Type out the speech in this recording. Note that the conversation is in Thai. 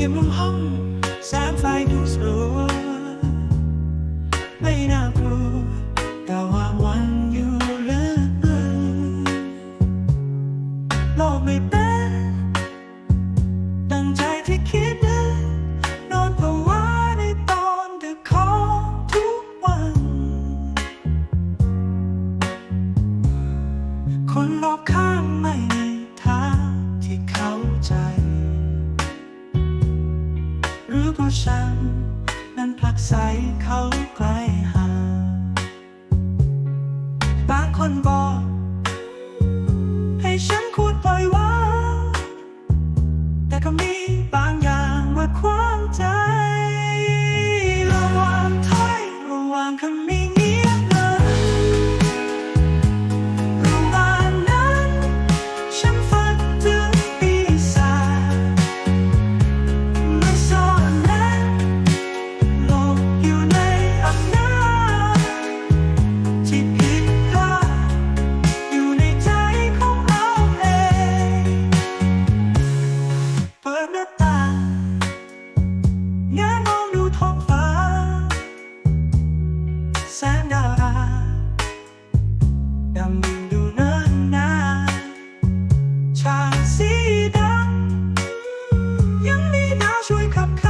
ทียมห้องแสงไฟดูสวไม่น่ากลัวแต่ว่าวันอยู่เลือเกินโลกไม่เป็นดังใจที่คิดนะนอนภาวะในตอนดึกของทุกวัน คนรอบข้าง ฉันนั้นผลักใสเขากลับ ช่วยขับ